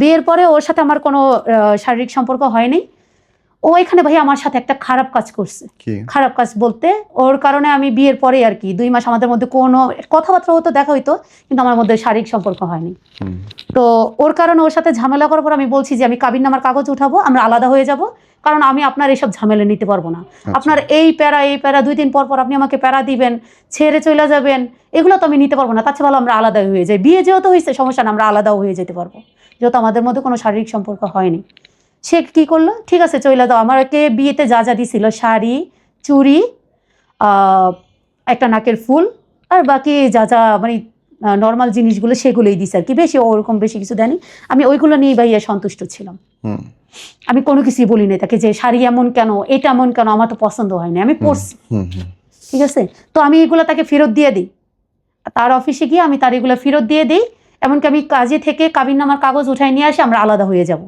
বিয়ের পরে ওর সাথে আমার কোনো আহ, শারীরিক সম্পর্ক হয়নি। ও এখানে ভাই আমার সাথে একটা খারাপ কাজ করছে। খারাপ কাজ বলতে ওর কারণে আমি বিয়ের পরে আর কি দুই মাস আমাদের মধ্যে কোনো কথাবার্তা হতো দেখা হইতো কিন্তু আমার মধ্যে শারীরিক সম্পর্ক হয়নি। তো ওর কারণে ওর সাথে ঝামেলা করার পর আমি বলছি যে আমি কাবিন নামার কাগজ উঠাবো আমরা আলাদা হয়ে যাব কারণ আমি আপনার এইসব ঝামেলা নিতে পারব না। আচ্ছা। আপনার এই প্যারা এই প্যারা দুই দিন পর পর আপনি আমাকে প্যারা দিবেন ছেড়ে চলে যাবেন এগুলো তো আমি নিতে পারব না তার চেয়ে ভালো আমরা আলাদা হয়ে যাই। বিয়ে যেহেতু হয়েছে সমস্যা না আমরা আলাদাও হয়ে যেতে পারব। যেহেতু আমাদের মধ্যে কোনো শারীরিক সম্পর্ক হয়নি। সে কি করল? ঠিক আছে চলে দাও। আমাকে বিয়েতে যা যা দিছিল শাড়ি চুড়ি একটা নাকের ফুল আর বাকি যা যা মানে নর্মাল জিনিসগুলো সেগুলোই দিছে আর কি। বেশি ওরকম বেশি কিছু দেয়নি। আমি ওইগুলো নিয়েই ভাইয়া সন্তুষ্ট ছিলাম। আমি কোনো কিছুই বলি নাই তাকে যে শাড়ি এমন কেন এটা এমন কেন আমার তো পছন্দ হয়নি। আমি পরছি। ঠিক আছে? তো আমি এগুলো তাকে ফেরত দিয়ে দিই। তার অফিসে গিয়ে আমি তার এগুলো ফেরত দিয়ে দিই। এমনকি আমি কাজে থেকে কাবিন নামার কাগজ উঠাই নিয়ে আসি আমরা আলাদা হয়ে যাব।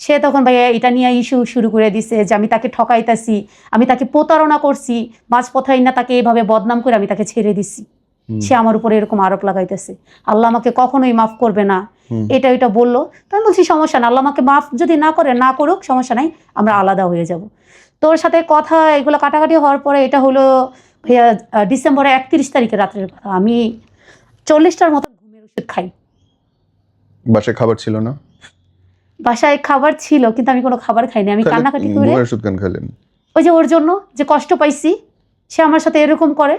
সে তখন ভাইয়া এটা নিয়ে ইস্যু শুরু করে দিছে যে আমি তাকে ঠকাইতাছি আমি তাকে প্রতারণা করছি মাঝ পথাই না তাকে এভাবে বদনাম করে আমি তাকে ছেড়ে দিছি। সে আমার উপরে এরকম আরোপ লাগাইতেছে। আল্লাহ আমাকে কখনোই মাফ করবে না। এটা এটা বলল। তো আমি বলছি সমস্যা না আল্লাহ আমাকে মাফ যদি না করে না করুক সমস্যা নাই আমরা আলাদা হয়ে যাব। তোর সাথে কথা এগুলো কাটাকাটি হওয়ার পরে এটা হলো ভাইয়া ডিসেম্বরের একত্রিশ তারিখে রাত্রের কথা। আমি চল্লিশটার মতো ঘুমের ওষুধ খাই। বাসায় খাবার ছিল না? বাসায় খাবার ছিল কিন্তু আমি কোনো খাবার খাইনি। আমি কান্নাকাটি করে ওষুধ কেন খেলেন ওই যে ওর জন্য যে কষ্ট পাইছি সে আমার সাথে এরকম করে।